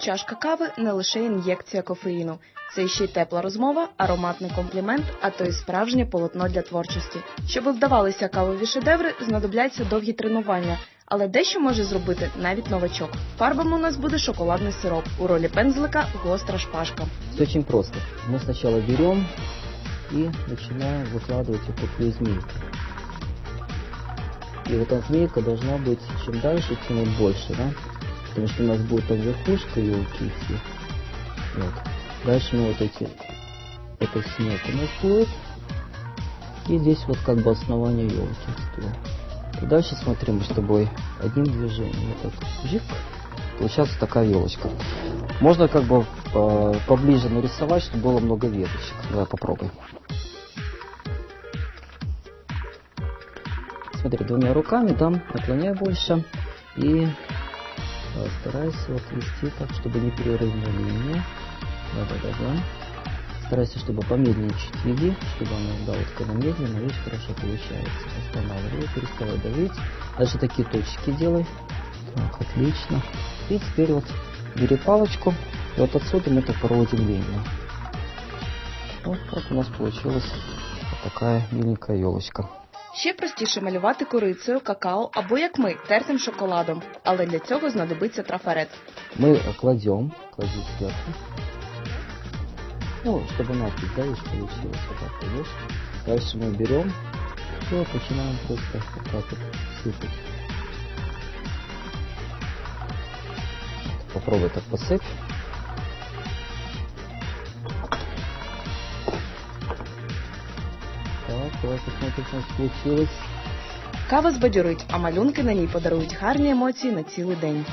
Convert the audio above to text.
чашка кави не лише ін'єкція кофеїну. Це ще й тепла розмова, ароматний комплімент, а то й справжнє полотно для творчості. Щоб вдавалися кавові шедеври, знадобляться довгі тренування, але дещо може зробити навіть новачок. Фарбами у нас буде шоколадний сироп. У ролі пензлика гостра шпажка. Все очень просто. Мы сначала берем и начинаем выкладывать вот такую змейку. И вот эта змейка должна быть чем дальше, тем вот больше, да? Потому что у нас будет там верхушка елки все. Вот. Дальше мы вот эти, эта смека у нас будет. И здесь вот как бы основание елки. И дальше смотрим мы с тобой одним движением. Вот так, жик. Получается такая елочка. Можно как бы э, поближе нарисовать, чтобы было много веточек. Давай попробуем. Смотри, двумя руками, там, наклоняй больше. И э, старайся вот вести так, чтобы не перерывная линия. Да-да-да-да. Старайся, чтобы помедленнее веди, чтобы она, да, вот когда медленно, видишь, хорошо получается. Останавливай, переставай давить. Дальше такие точки делай. Так, отлично. И теперь вот бери палочку, и вот отсюда мы так проводим линию. Вот так у нас получилась вот такая миленькая елочка. Ще простіше малювати корицею, какао або як ми тертим шоколадом, але для цього знадобиться трафарет. Мы кладем, клади сверху. Ну, чтобы надпись, да, видишь, получилось вот так, видишь. Дальше мы берем и вот начинаем просто вот так вот сыпать. Попробуй так посыпь. Так, посмотрим, что у нас. Кава збадьорить, а малюнки на ній подарують гарні емоції на цілий день.